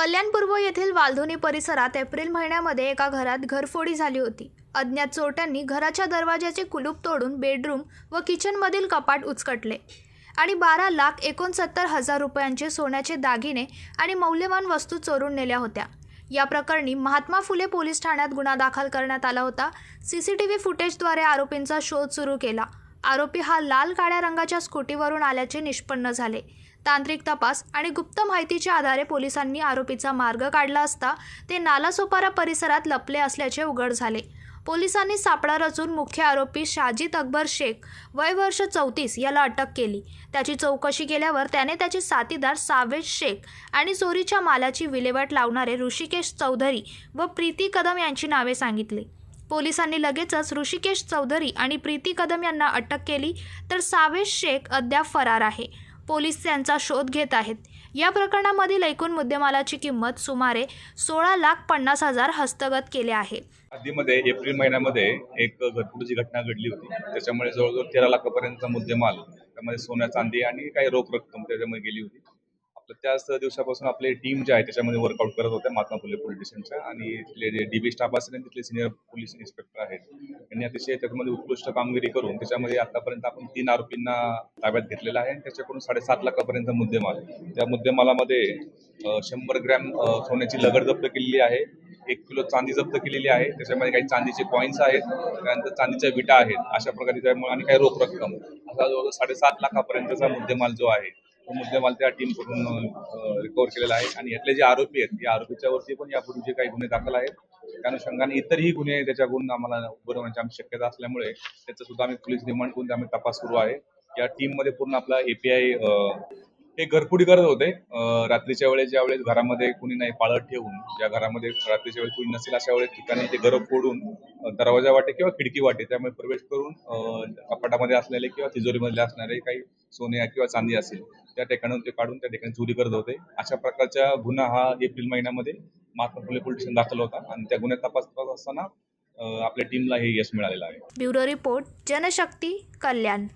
कल्याण पूर्व येथील वालधुनी परिसरात एप्रिल महिन्यामध्ये एका घरात घरफोडी झाली होती. अज्ञात चोरट्यांनी घराच्या दरवाजाचे कुलूप तोडून बेडरूम व किचनमधील कपाट उचकटले आणि बारा लाख एकोणसत्तर हजार रुपयांचे सोन्याचे दागिने आणि मौल्यवान वस्तू चोरून नेल्या होत्या. या प्रकरणी महात्मा फुले पोलीस ठाण्यात गुन्हा दाखल करण्यात आला होता. सी सी टी व्ही फुटेजद्वारे आरोपींचा शोध सुरू केला. आरोपी हा लाल काळ्या रंगाच्या स्कूटीवरून आल्याचे निष्पन्न झाले. तांत्रिक तपास आणि गुप्त माहितीच्या आधारे पोलिसांनी आरोपीचा मार्ग काढला असता ते नालासोपारा परिसरात लपले असल्याचे उघड झाले. पोलिसांनी सापळा रचून मुख्य आरोपी शाजिद अकबर शेख वय वर्ष चौतीस याला अटक केली. त्याची चौकशी केल्यावर त्याने त्याचे साथीदार सावेज शेख आणि चोरीच्या मालाची विल्हेवाट लावणारे ऋषिकेश चौधरी व प्रीती कदम यांची नावे सांगितली. पोलिसांनी लगेचच ऋषिकेश चौधरी आणि प्रीती कदम यांना अटक केली. तर सावेज शेख अद्याप फरार आहे. पोलीस त्यांचा शोध घेत आहेत. या प्रकरणामधील एकूण मुद्देमालाची किंमत सुमारे सोळा लाख पन्नास हजार हस्तगत केले आहे. आधीमध्ये एप्रिल महिन्यामध्ये एक घरपुटीची घटना घडली होती. त्याच्यामुळे जवळजवळ तेरा लाखापर्यंत मुद्देमाल त्यामध्ये सोन्या चांदी आणि काही रोख रक्कम त्याच्यामध्ये गेली होती. तर त्याच दिवसापासून आपली टीम जी आहे त्याच्यामध्ये वर्कआउट करत होत्या महात्मा फुले पोलीस स्टेशनच्या आणि तिथले जे डीबी स्टाफ असेल आणि तिथले सिनियर पोलीस इन्स्पेक्टर आहेत. त्यांनी अतिशय त्याच्यामध्ये उत्कृष्ट कामगिरी करून त्याच्यामध्ये आतापर्यंत आपण तीन आरोपींना ताब्यात घेतलेला आहे आणि त्याच्याकडून साडेसात लाखापर्यंत मुद्देमाल त्या मुद्देमालामध्ये शंभर ग्रॅम सोन्याची लगड जप्त केलेली आहे एक किलो चांदी जप्त केलेली आहे त्याच्यामध्ये काही चांदीचे कॉईन्स आहेत त्यानंतर चांदीच्या विटा आहेत अशा प्रकारे त्यामुळे आणि काही रोख रक्कम. असा जवळजवळ साडेसात लाखापर्यंतचा मुद्देमाल जो आहे तो मुद्देमाल त्या टीमकडून रिकवर केलेला आहे. आणि यातले जे आरोपी आहेत या आरोपीच्या वरती पण यापूर्वीचे काही गुन्हे दाखल आहेत त्या अनुषंगाने इतरही गुन्हे त्याच्याकडून आम्हाला उभारवण्याची आमची शक्यता असल्यामुळे त्याचा सुद्धा आम्ही पोलीस रिमांड करून आम्ही तपास सुरू आहे. या टीममध्ये पूर्ण आपला एपीआय हे घरपुडी करत होते. रात्रीच्या वेळेस ज्या वेळेस घरामध्ये कुणी नाही पाळत ठेवून ज्या घरामध्ये रात्रीच्या वेळेस कुणी नसेल अशा वेळेस ठिकाणी ते घर फोडून दरवाजा वाटे किंवा खिडकी वाटे त्यामुळे प्रवेश करून कपाटामध्ये असलेले किंवा तिजोरीमध्ये असणारे काही सोने किंवा चांदी असेल त्या ठिकाणाहून ते काढून त्या ठिकाणी चोरी करत होते. अशा प्रकारचा गुन्हा हा एप्रिल महिन्यामध्ये महात्मा फुले पोलीस स्टेशन दाखल होता आणि त्या गुन्ह्यात तपास करत असताना आपल्या टीमला हे यश मिळालेलं आहे. Bureau report Janshakti Kalyan.